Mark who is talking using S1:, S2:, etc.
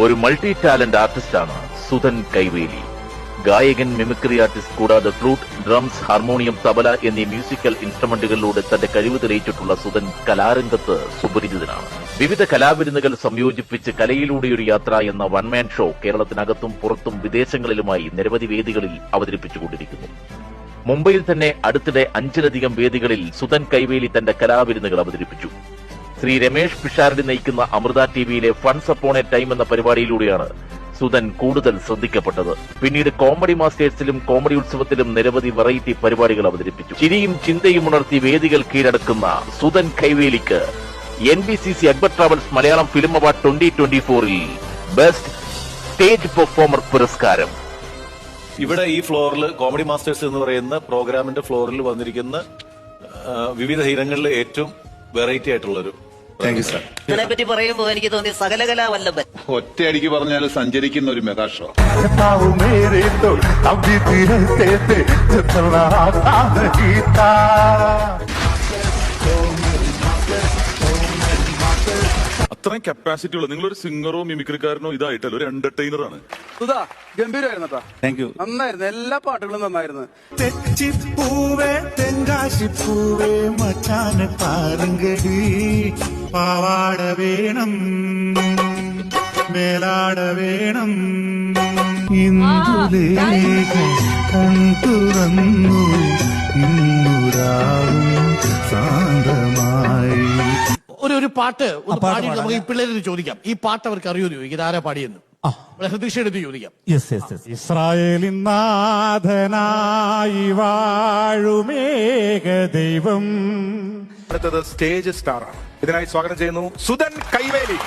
S1: ഒരു multi talent ആർട്ടിസ്റ്റാണ് സുധൻ കൈവേലി. ഗായകൻ മിമിക്രി ആർട്ടിസ്റ്റ് കൂടാതെ ഫ്ലൂട്ട് ഡ്രംസ് ഹാർമോണിയം തബല എന്നീ മ്യൂസിക്കൽ ഇൻസ്ട്രുമെന്റുകളിലൂടെ തന്റെ കഴിവ് തെളിയിച്ചിട്ടുള്ള സുധൻ കലാരംഗത്ത് സുപരിചിതനാണ്. വിവിധ കലാവിരുന്നുകൾ സംയോജിപ്പിച്ച് കലയിലൂടെയൊരു യാത്ര എന്ന വൺമാൻ ഷോ കേരളത്തിനകത്തും പുറത്തും വിദേശങ്ങളിലുമായി നിരവധി വേദികളിൽ അവതരിപ്പിച്ചുകൊണ്ടിരിക്കുന്നു. മുംബൈയിൽ തന്നെ അടുത്തിടെ അഞ്ചിലധികം വേദികളിൽ സുധൻ കൈവേലി തന്റെ കലാവിരുന്നുകൾ അവതരിപ്പിച്ചു. ശ്രീ രമേഷ് പിഷാരടി നയിക്കുന്ന അമൃത ടിവിയിലെ ഫൺസ് അപ്പോൺ എ ടൈം എന്ന പരിപാടിയിലൂടെയാണ് സുധൻ കൂടുതൽ ശ്രദ്ധിക്കപ്പെട്ടത്. പിന്നീട് കോമഡി മാസ്റ്റേഴ്സിലും കോമഡി ഉത്സവത്തിലും നിരവധി വെറൈറ്റി പരിപാടികൾ അവതരിപ്പിച്ചു. ചിരിയും ചിന്തയും ഉണർത്തി വേദികൾ കീഴടക്കുന്ന Sudhan കൈവേലിക്ക് N B C C Akbar travels Malayalam film award twenty twenty ഫോറിൽ ബെസ്റ്റ് സ്റ്റേജ് പെർഫോമർ പുരസ്കാരം.
S2: ഇവിടെ ഈ ഫ്ലോറിൽ കോമഡി മാസ്റ്റേഴ്സ് എന്ന് പറയുന്ന പ്രോഗ്രാമിന്റെ ഫ്ലോറിൽ വന്നിരിക്കുന്ന വിവിധ ഇനങ്ങളിൽ ഏറ്റവും വെറൈറ്റി ആയിട്ടുള്ള ഒരു
S3: താങ്ക് യു സാർ
S4: ഇതിനെ പറ്റി പറയുമ്പോൾ എനിക്ക് തോന്നി സകലകലാ വല്ലഭൻ
S5: ഒറ്റയടിക്ക് പറഞ്ഞാൽ സഞ്ചരിക്കുന്ന ഒരു മെഗാ ഷോ
S6: ताऊ मेरे तो अभी भी रहते थे जितना आता नहीं था
S7: അത്രയും കപ്പാസിറ്റി ഉള്ള നിങ്ങളൊരു സിംഗറോ മിമിക്രിക്കാരനോ ഇതായിട്ടല്ല ഒരു എന്റർടൈനർ ആണ്
S8: സുധാ ഗംഭീരമായിരുന്നു കേട്ടോ
S3: താങ്ക് യു
S8: നന്നായിരുന്നു എല്ലാ പാട്ടുകളും നന്നായിരുന്നു
S6: തെച്ചിപ്പൂവേ തെങ്കാശിപ്പൂവേ മച്ചാന് പാറുങ്കടി പാവാട വേണം. മേലാട വേണം. ഇന്ദുലേഖ ഇന്നുരാവും ശാന്തമായി
S9: ഒരു ഒരു പാട്ട് ഒന്ന് പാടി നമുക്ക് ഈ പിള്ളേരോട് ചോദിക്കാം. ഈ പാട്ട് അവർക്ക് അറിയോ ചോദിക്കും. ഇതാരാ ആരാ പാടിയെന്ന് ഹൃദയടുത്ത് ചോദിക്കാം.
S6: ഇസ്രായേലിൻ നാഥനായി വാഴുമേക ദൈവം.
S10: അടുത്തത് സ്റ്റേജ് സ്റ്റാറാണ്. ഇതിനായി സ്വാഗതം ചെയ്യുന്നു സുധൻ കൈവേലി.